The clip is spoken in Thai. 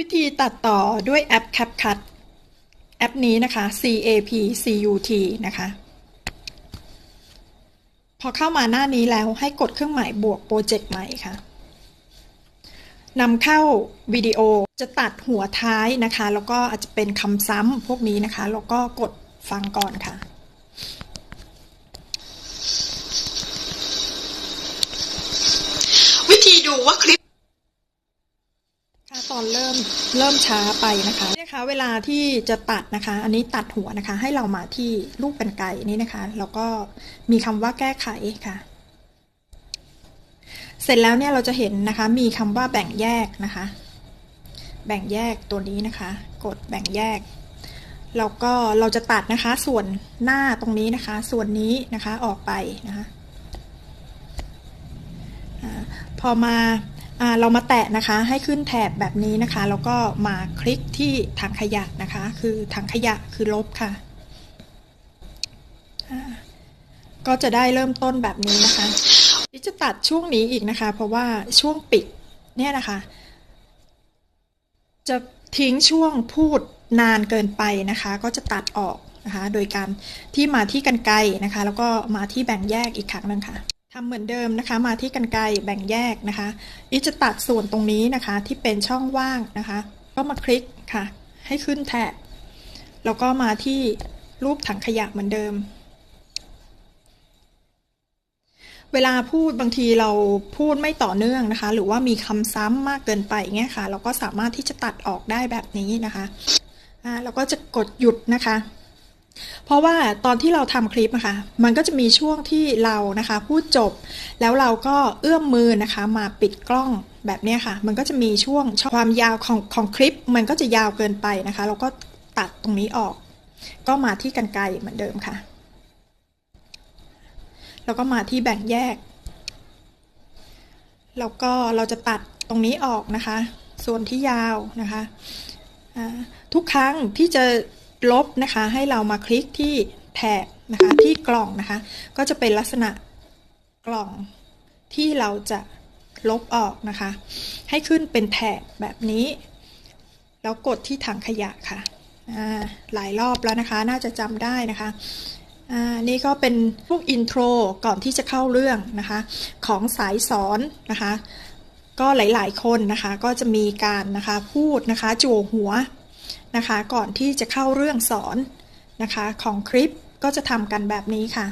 วิธีตัดต่อด้วยแอป CapCut แอปนี้นะคะ CAP CUT นะคะ พอเข้ามาหน้านี้แล้วให้กดเครื่องหมายบวกโปรเจกต์ใหม่ค่ะนำเข้าวิดีโอจะตัดหัวท้ายนะคะ แล้วก็อาจจะเป็นคำซ้ำพวกนี้นะคะ แล้วก็กดฟังก่อนค่ะ วิธีดูว่าคลิป ตอนเริ่มเริ่มช้าไปนะคะนี่นะคะ เวลาที่จะตัดนะคะ อันนี้ตัดหัวนะคะ ให้เรามาที่ลูกกันไก่นี้นะคะ แล้วก็มีคำว่าแก้ไขค่ะ เสร็จแล้วเนี่ยเราจะเห็นนะคะ มีคำว่าแบ่งแยกนะคะ แบ่งแยกตัวนี้นะคะ กดแบ่งแยกแล้วก็เราจะตัดนะคะส่วนหน้าตรงนี้นะคะ ส่วนนี้นะคะออกไปนะคะพอมา เรามาแตะนะคะให้ขึ้นแถบแบบนี้นะคะ แล้วก็มาคลิกที่ถังขยะนะคะ คือถังขยะคือลบค่ะ ก็จะได้เริ่มต้นแบบนี้นะคะที่จะตัดช่วงนี้อีกนะคะ เพราะว่าช่วงปิดเนี่ยนะคะ จะทิ้งช่วงพูดนานเกินไปนะคะ ก็จะตัดออกนะคะ โดยการที่มาที่กันไกรนะคะ แล้วก็มาที่แบ่งแยกอีกครั้งหนึงค่ะ ทำเหมือนเดิมนะคะมาที่กันไกรแบ่งแยกนะคะอีจะตัดส่วนตรงนี้นะคะที่เป็นช่องว่างนะคะ ก็มาคลิกค่ะ ให้ขึ้นแถบแล้วก็มาที่รูปถังขยะเหมือนเดิม เวลาพูดบางทีเราพูดไม่ต่อเนื่องนะคะ หรือว่ามีคำซ้ำมากเกินไปเงี้ยค่ะ เราก็สามารถที่จะตัดออกได้แบบนี้นะคะอ่าเราก็จะกดหยุดนะคะ เพราะว่าตอนที่เราทำคลิปนะคะมันก็จะมีช่วงที่เรานะคะพูดจบ แล้วเราก็เอื้อมมือนะคะมาปิดกล้องแบบนี้ค่ะ มันก็จะมีช่วงความยาวของของคลิป มันก็จะยาวเกินไปนะคะ เราก็ตัดตรงนี้ออก ก็มาที่กันไกรเหมือนเดิมค่ะ แล้วก็มาที่แบ่งแยก แล้วก็เราจะตัดตรงนี้ออกนะคะ ส่วนที่ยาวนะคะ ทุกครั้งที่จะ ลบนะคะ ให้เรามาคลิกที่แถบนะคะที่กล่องนะคะ ก็จะเป็นลักษณะกล่องที่เราจะลบออกนะคะ ให้ขึ้นเป็นแถบแบบนี้ แล้วกดที่ถังขยะค่ะหลายรอบแล้วนะคะ น่าจะจำได้นะคะนี่ก็เป็นพวกอินโทรก่อนที่จะเข้าเรื่องนะคะ ของสายสอนนะคะ ก็หลายๆคนนะคะ ก็จะมีการนะคะพูดนะคะจั่วหัว นะคะ ก่อนที่จะเข้าเรื่องสอนนะคะของคลิปก็จะทำกันแบบนี้ค่ะ